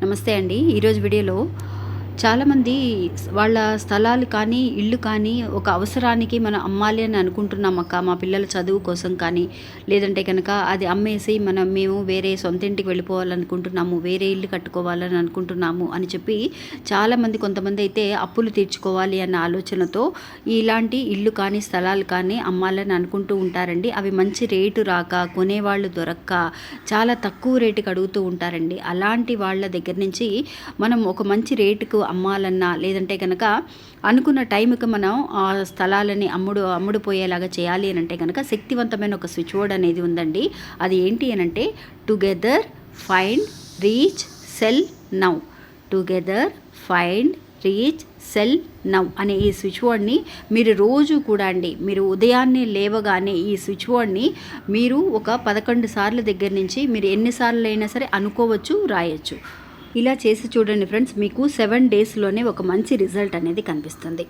నమస్తే అండి. ఈరోజు వీడియోలో చాలామంది వాళ్ళ స్థలాలు కానీ ఇల్లు కానీ ఒక అవసరానికి మనం అమ్మాలి అని అనుకుంటున్నాం అక్క. మా పిల్లల చదువు కోసం కానీ లేదంటే కనుక అది అమ్మేసి మనం మేము వేరే సొంత ఇంటికి వెళ్ళిపోవాలనుకుంటున్నాము వేరే ఇల్లు కట్టుకోవాలని అనుకుంటున్నాము అని చెప్పి చాలామంది కొంతమంది అయితే అప్పులు తీర్చుకోవాలి అన్న ఆలోచనతో ఇలాంటి ఇల్లు కానీ స్థలాలు కానీ అమ్మాలని అనుకుంటూ ఉంటారండి. అవి మంచి రేటు రాక కొనేవాళ్ళు దొరక్క చాలా తక్కువ రేటుకి అడుగుతూ ఉంటారండి. అలాంటి వాళ్ళ దగ్గర నుంచి మనం ఒక మంచి రేటుకు అమ్మాలన్నా లేదంటే కనుక అనుకున్న టైంకి మనం ఆ స్థలాలని అమ్ముడు అమ్ముడు పోయేలాగా చేయాలి అని అంటే కనుక శక్తివంతమైన ఒక స్విచ్ బోర్డ్ అనేది ఉందండి. అది ఏంటి అని అంటే together find reach sell now. Together find reach sell now అనే ఈ స్విచ్ బోర్డ్ని మీరు రోజు కూడా అండి మీరు ఉదయాన్నే లేవగానే ఈ స్విచ్ బోర్డ్ని మీరు ఒక పదకొండు సార్ల దగ్గర నుంచి మీరు ఎన్నిసార్లు అయినా సరే అనుకోవచ్చు రాయొచ్చు. ఇలా చేసి చూడండి ఫ్రెండ్స్ మీకు సెవెన్ డేస్లోనే ఒక మంచి రిజల్ట్ అనేది కనిపిస్తుంది.